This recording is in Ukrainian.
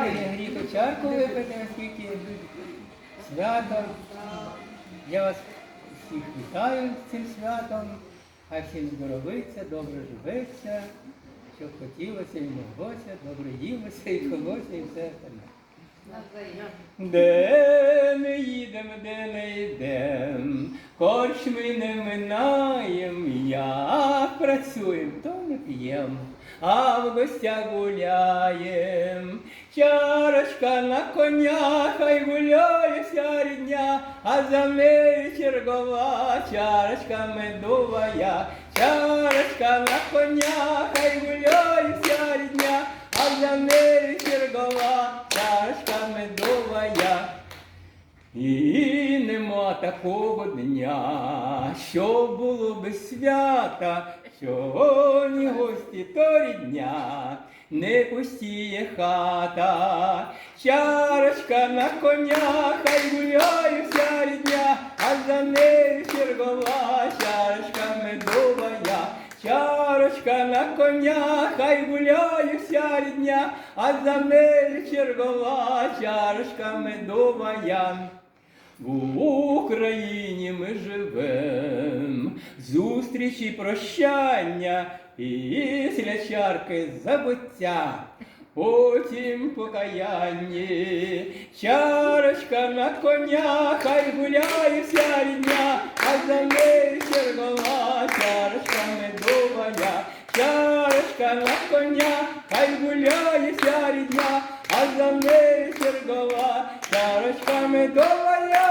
Не гріх чарку випити, оскільки свято. Я вас всіх вітаю з цим святом, а всім здоровиться, добре живеться, щоб хотілося і моглося, добре їлося і пилося, і все остальне. Де не їдем, де не йдем, корчми не минаєм, як працюєм, то не п'єм, а в гостях гуляєм. Чарочка на коня, хай гуляє вся рідня, а за нею чергова, чарочка медовая, чарочка на коня, хай гуляє вся рідня, а за нею чергова, чарочка медовая. Такого дня, що було би свята, сьогодні гості то рідня, не пустіє хата, чарочка на коня, хай гуляє вся рідня, а за нею чергова, чарочка медовая, чарочка на коня, хай гуляє вся рідня, а за нею чергова, чарочка медовая. В Україні ми живем, зустрічі прощання, після чарки забуття, потім покаяння, чарочка на коня, хай гуляє вся рідня, а за нею чергова, чарочка медовая, чарочка на коня, хай гуляє вся рідня, а за нею чергова, чарочка медовая.